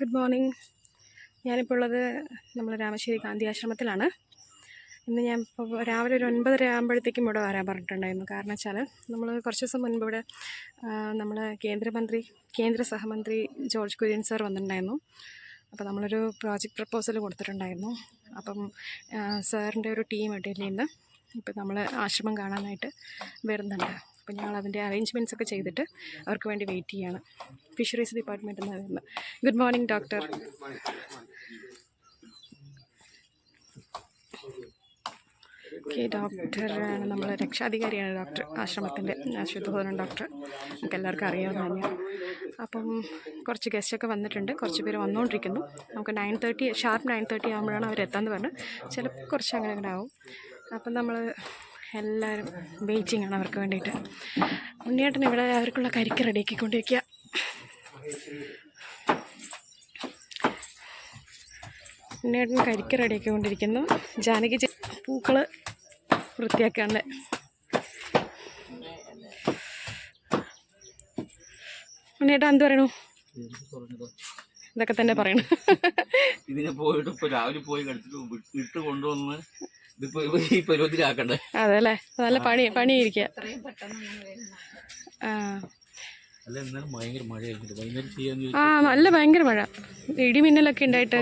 Good morning. ഞാനിപ്പോൾ ഉള്ളത് നമ്മൾ രാമശ്ശേരി ഗാന്ധി ആശ്രമത്തിലാണ്. ഇന്ന് ഞാൻ ഇപ്പോൾ രാവിലെ ഒരു ഒൻപതര ആകുമ്പോഴത്തേക്കും ഇവിടെ വരാൻ പറഞ്ഞിട്ടുണ്ടായിരുന്നു. കാരണം വെച്ചാൽ നമ്മൾ കുറച്ച് ദിവസം മുൻപ് ഇവിടെ നമ്മൾ കേന്ദ്രമന്ത്രി കേന്ദ്ര സഹമന്ത്രി ജോർജ് കുര്യൻ സാർ വന്നിട്ടുണ്ടായിരുന്നു. അപ്പോൾ നമ്മളൊരു പ്രോജക്റ്റ് പ്രപ്പോസൽ കൊടുത്തിട്ടുണ്ടായിരുന്നു. അപ്പം സാറിന്റെ ഒരു ടീം ഡൽഹിയിൽ നിന്ന് ഇപ്പം നമ്മൾ ആശ്രമം കാണാനായിട്ട് വരുന്നുണ്ട്. അപ്പോൾ ഞങ്ങൾ അതിന്റെ അറേഞ്ച്മെന്റ്സ് ഒക്കെ ചെയ്തിട്ട് അവർക്ക് വേണ്ടി വെയിറ്റ് ചെയ്യാണ്. ഫിഷറീസ് ഡിപ്പാർട്ട്മെന്റിൽ നിന്ന് വരുന്നത് ഗുഡ് മോർണിംഗ് ഡോക്ടർ ഓക്കെ ഡോക്ടറാണ് നമ്മൾ രക്ഷാധികാരിയാണ് ഡോക്ടർ ആശ്രമത്തിന്റെ ആശുപത്രി ഡോക്ടർ നമുക്ക് എല്ലാവർക്കും അറിയാവുന്ന അപ്പം കുറച്ച് ഗസ്റ്റൊക്കെ വന്നിട്ടുണ്ട്. കുറച്ച് പേര് വന്നുകൊണ്ടിരിക്കുന്നു നമുക്ക് nine thirty sharp nine thirty ആകുമ്പോഴാണ് അവർ എത്താമെന്ന് പറഞ്ഞത്. ചിലപ്പോൾ കുറച്ച് അങ്ങനെ അങ്ങനെ ആവും. അപ്പം നമ്മൾ എല്ലാവരും വെയിറ്റിംഗ് ആണ് അവർക്ക് വേണ്ടിയിട്ട്. ഉണ്ണിയേട്ടൻ ഇവിടെ അവർക്കുള്ള കരിക്ക് റെഡിയാക്കിക്കൊണ്ടിരിക്കുക ഉണ്ണിയേട്ടൻ കരിക്ക് റെഡിയാക്കിക്കൊണ്ടിരിക്കുന്നു. ജാനകി പൂക്കൾ വൃത്തിയാക്കാണ്ട്. ഉണ്ണിയേട്ടൻ എന്ത് പറയണു? ഇതൊക്കെ തന്നെ പറയണു. ഇതിനെ പോയിട്ട് ഇപ്പൊ രാവിലെ പോയി കടിച്ചിട്ട് വി- ഇട്ട് കൊണ്ടുവന്ന് ഇതിപ്പോ ഇവ ഈ പരുവത്തിലാക്കണ്ടേ അതെ അല്ലേ നല്ല പണി പണിയിരിക്കുക ആ. നല്ല ഭയങ്കര മഴ. ഇടിമിന്നലൊക്കെ ഉണ്ടായിട്ട്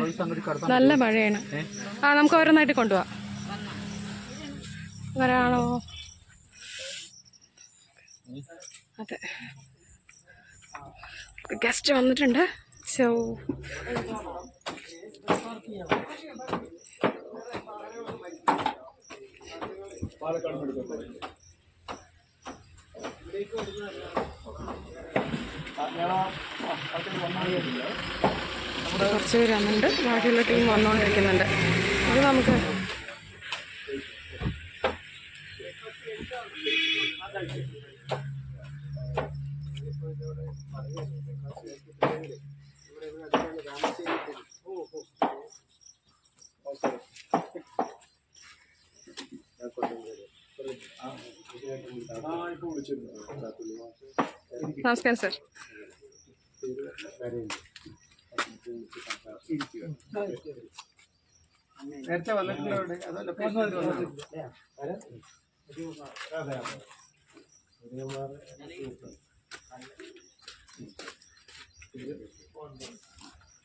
നല്ല മഴയാണ്. ആ നമുക്ക് ഓരോന്നായിട്ട് കൊണ്ടുപോവാം. വരാണോ? അതെ. ഗസ്റ്റ് വന്നിട്ടുണ്ട്. സോ കുറച്ച് പേര് വന്നിട്ടുണ്ട്. ബാക്കിയുള്ള ടീം വന്നുകൊണ്ടിരിക്കുന്നുണ്ട്. ഇത് നമുക്ക് നമസ്കാരം സർ നേരത്തെ വന്നിട്ടുണ്ടോ അവിടെ?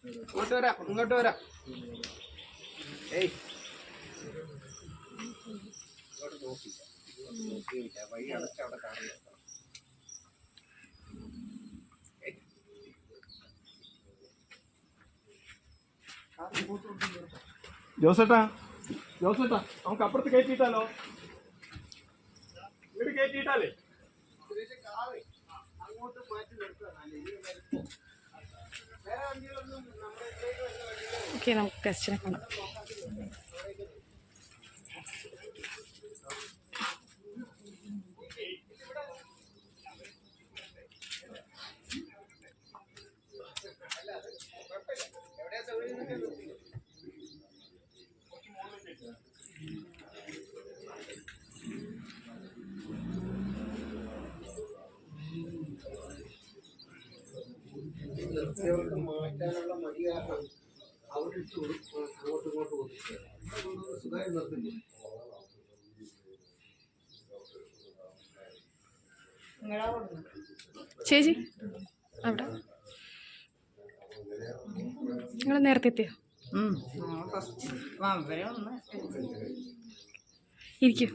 ഇങ്ങോട്ട് വരാം ഇങ്ങോട്ട് വരാം. ഏയ്. ഇങ്ങോട്ട് നോക്കില്ല. ഇങ്ങോട്ട് നോക്കിയില്ല. വഴി അടച്ച് അവിടെ കാണില്ല ജോസേട്ടാ ജോസേട്ടാ നമുക്ക് അപ്പുറത്ത് കയറ്റിയിട്ടാലോ? വീട് കയറ്റിയിട്ടാലേ? ഓക്കെ നമുക്ക് ഗസ്റ്റിനെ കാണാം. നിർത്തിയവർക്ക് മാറ്റാനുള്ള മടി കാരണം കൊടുക്കും അങ്ങോട്ടും ഇങ്ങോട്ടും ഒതുക്കുക സുഖമായി നിർത്തില്ല. ചേച്ചി അവിടെ? നിങ്ങൾ നേരത്തെ എത്തിയോ? ഇരിക്കൂ.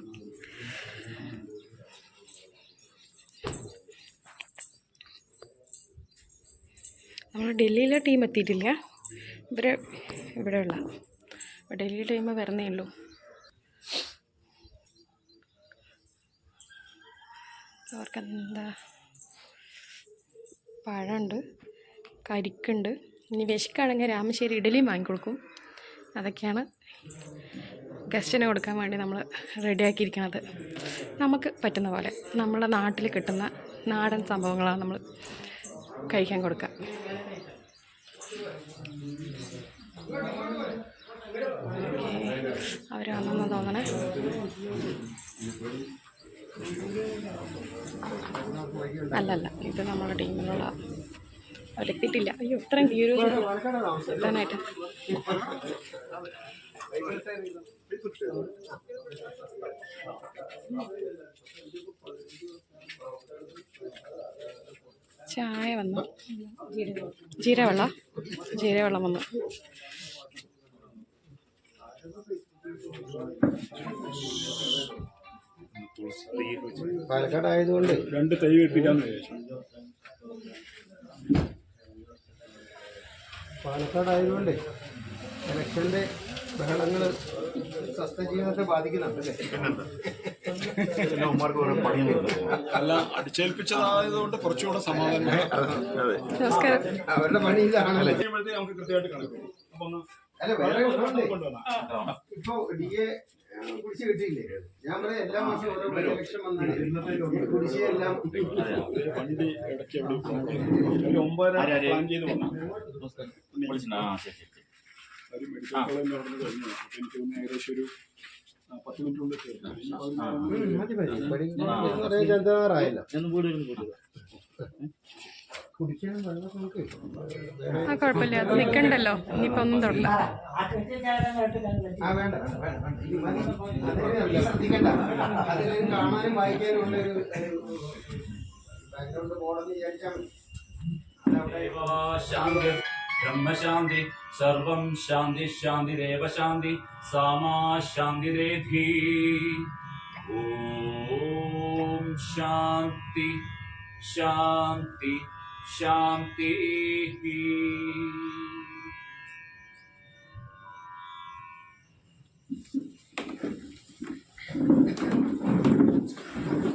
നമ്മൾ ഡൽഹിയിലെ ടീം എത്തിയിട്ടില്ല. ഇവർ അപ്പോൾ ഡൽഹി ടീം വരുന്നേ ഉള്ളൂ. അവർക്ക് എന്താ പഴമുണ്ട് കരിക്കുണ്ട്. ഇനി വിശക്കാണെങ്കിൽ രാമശ്ശേരി ഇഡലിയും വാങ്ങിക്കൊടുക്കും. അതൊക്കെയാണ് ഗസ്റ്റിന് കൊടുക്കാൻ വേണ്ടി നമ്മൾ റെഡിയാക്കിയിരിക്കുന്നത്. നമുക്ക് പറ്റുന്ന പോലെ. നമ്മുടെ നാട്ടിൽ കിട്ടുന്ന നാടൻ സംഭവങ്ങളാണ് നമ്മൾ കഴിക്കാൻ കൊടുക്കാം. അവർ വന്നെന്ന് തോന്നണേ. അല്ലല്ല ഇത് നമ്മുടെ ടീമിലുള്ള അവരെത്തിയിട്ടില്ല അയ്യോ ഇത്രയും ക്യൂരോ എത്താനായിട്ട് ചായ വന്നു. ജീരവെള്ള ജീരവെള്ളം വന്നു. പാലക്കാട് ആയതുകൊണ്ട് രണ്ട് തൈ വെപ്പിക്കാന്ന് വിചാരിച്ചു. പാലക്കാട് ആയതുകൊണ്ട് ഇലക്ഷന്റെ ബഹളങ്ങൾ സ്വസ്ഥ ജീവിതത്തെ ബാധിക്കുന്നുണ്ടല്ലേ അല്ല അടിച്ചേൽപ്പിച്ചതായതുകൊണ്ട് കുറച്ചുകൂടെ സമാധാനം അവരുടെ പണി ഇതാണല്ലോ. നമുക്ക് കൃത്യമായിട്ട് കണക്ക്. അപ്പൊ ഒന്ന് അല്ല വേറെ. ഇപ്പൊ ഡി എ കുടിശ്ശിക കിട്ടിയില്ലേ? ഞാൻ പറയാം എല്ലാ മാസവും ഓരോ ലക്ഷം വന്നാണ് കുടിശ്ശിക എല്ലാം വണ്ടി ഇടയ്ക്ക്. ഒരു ഒമ്പതര പ്ലാൻ ചെയ്ത് വന്നാ. ഒരു മെഡിക്കൽ കോളേജ് നടന്ന് കഴിഞ്ഞു. എനിക്ക് തോന്നുന്നു ഏകദേശം ഒരു പത്ത് മിനിറ്റ് കൊണ്ട് തീർന്നു. ഇനി പതിനാറ് ഉം, മതി മതി പഠിക്കാൻ പറയാൻ ചെന്താറായല്ലോ ഒന്ന് വീട് വരുന്നു വീട് കുടിക്കാൻ വെള്ളം നമുക്ക് ആ കുഴപ്പമില്ല അത് ഇനിയിപ്പോൾ ഒന്നും അതിൽ കാണാനും വായിക്കാനും ഉള്ള ഒരു background Brahma Shanti serve Shanti शांतिरव Shanti Sama शांतिरेधि Om Shanti Shanti Shanti Thank you.